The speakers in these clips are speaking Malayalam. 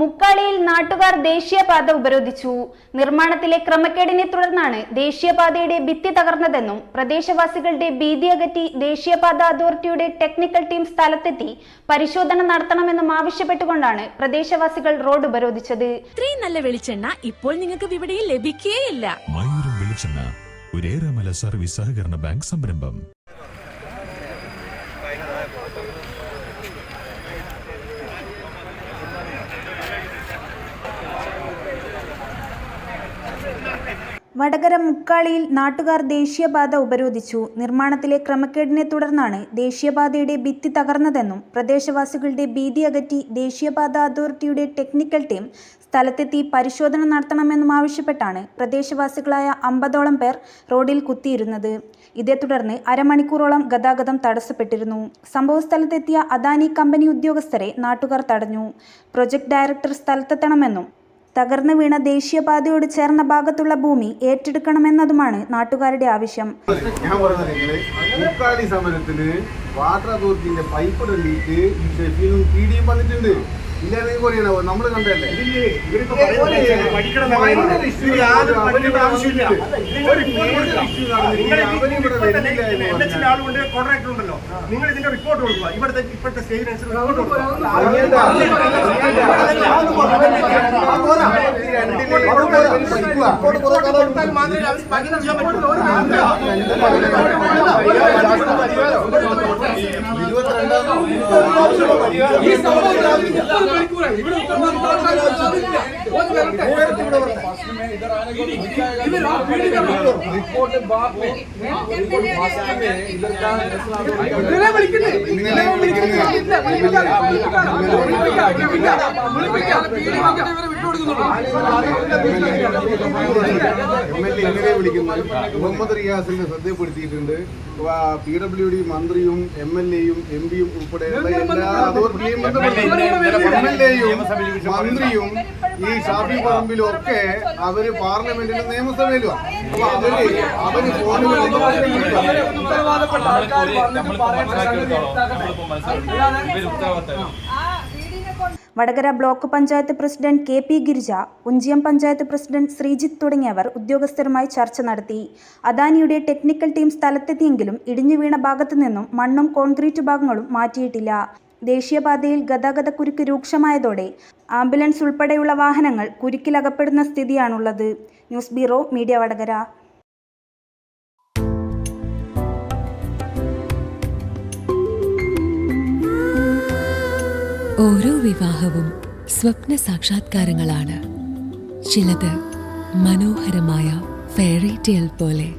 മുക്കാളിയിൽ നാട്ടുകാർ ദേശീയപാത ഉപരോധിച്ചു. നിർമ്മാണത്തിലെ ക്രമക്കേടിനെ തുടർന്നാണ് ദേശീയപാതയുടെ ഭിത്തി തകർന്നതെന്നും പ്രദേശവാസികളുടെ ഭീതി അകറ്റി ദേശീയപാത അതോറിറ്റിയുടെ ടെക്നിക്കൽ ടീം സ്ഥലത്തെത്തി പരിശോധന നടത്തണമെന്നും ആവശ്യപ്പെട്ടുകൊണ്ടാണ് പ്രദേശവാസികൾ റോഡ് ഉപരോധിച്ചത്. ഇത്രയും നല്ല വെളിച്ചെണ്ണ ഇപ്പോൾ നിങ്ങൾക്ക് വിപണിയിൽ ലഭിക്കുകയില്ല സർവീസ് സഹകരണ ബാങ്ക് സംരംഭം. വടകര മുക്കാളിയിൽ നാട്ടുകാർ ദേശീയപാത ഉപരോധിച്ചു. നിർമ്മാണത്തിലെ ക്രമക്കേടിനെ തുടർന്നാണ് ദേശീയപാതയുടെ ഭിത്തി തകർന്നതെന്നും പ്രദേശവാസികളുടെ ഭീതി അകറ്റി ദേശീയപാത അതോറിറ്റിയുടെ ടെക്നിക്കൽ ടീം സ്ഥലത്തെത്തി പരിശോധന നടത്തണമെന്നും ആവശ്യപ്പെട്ടാണ് പ്രദേശവാസികളായ അമ്പതോളം പേർ റോഡിൽ കുത്തിയിരുന്നത്. ഇതേ തുടർന്ന് അരമണിക്കൂറോളം ഗതാഗതം തടസ്സപ്പെട്ടിരുന്നു. സംഭവസ്ഥലത്തെത്തിയ അദാനി കമ്പനി ഉദ്യോഗസ്ഥരെ നാട്ടുകാർ തടഞ്ഞു. പ്രൊജക്ട് ഡയറക്ടർ സ്ഥലത്തെത്തണമെന്നും തകർന്നു വീണ ദേശീയപാതയോട് ചേർന്ന ഭാഗത്തുള്ള ഭൂമി ഏറ്റെടുക്കണമെന്നതുമാണ് നാട്ടുകാരുടെ ആവശ്യം. ഞാൻ പറയുന്നത് സമരത്തിന് വാട്ടർ അതോറിറ്റിന്റെ പൈപ്പ് ഷെഫീനും പി ഡിയും വന്നിട്ടുണ്ട്. ഇല്ലായിരുന്നെങ്കിൽ പറയണോ നമ്മൾ കണ്ടല്ലേ. കോൺട്രാക്ടർ ഉണ്ടല്ലോ നിങ്ങൾ ഇതിന്റെ റിപ്പോർട്ട് കൊടുക്കുക ഇവിടുത്തെ ഇപ്പോഴത്തെ സ്റ്റേജിന് അനുസരിച്ച് വിളിക്കുന്നത് മുഹമ്മദ് റിയാസിന്റെ ശ്രദ്ധപ്പെടുത്തിയിട്ടുണ്ട് പി ഡബ്ല്യു ഡി മന്ത്രിയും എം എൽ എയും എം പിയും ഉൾപ്പെടെയുള്ള മന്ത്രിയും ഈ ഷാഫി പറമ്പിലും ഒക്കെ അവർ പാർലമെന്റിലും നിയമസഭയിലും അപ്പൊ അവർ അവർ ഫോണിൽ Vatakara block panchayat president K P Girija Onchiyam panchayat president Sreejith തുടങ്ങിയവർ ഉദ്യോഗസ്ഥരുമായി ചർച്ച നടത്തി അദാനിയുടെ ടെക്നിക്കൽ ടീം സ്ഥലത്തെത്തിയെങ്കിലും ഇടിഞ്ഞു വീണ ഭാഗത്തു നിന്നും മണ്ണും കോൺക്രീറ്റ് ഭാഗങ്ങളും മാറ്റിയിട്ടില്ല ദേശീയപാതയിൽ ഗതാഗതക്കുരുക്ക് രൂക്ഷമായതോടെ ആംബുലൻസ് ഉൾപ്പെടെയുള്ള വാഹനങ്ങൾ കുരുക്കിലകപ്പെടുന്ന സ്ഥിതിയാണുള്ളത്. News bureau media Vatakara. ഓരോ വിവാഹവും സ്വപ്ന സാക്ഷാത്കാരങ്ങളാണ്. ചിലത് മനോഹരമായ ഫെയറി ടെയിൽ പോലെ.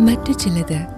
മറ്റു ചിലത്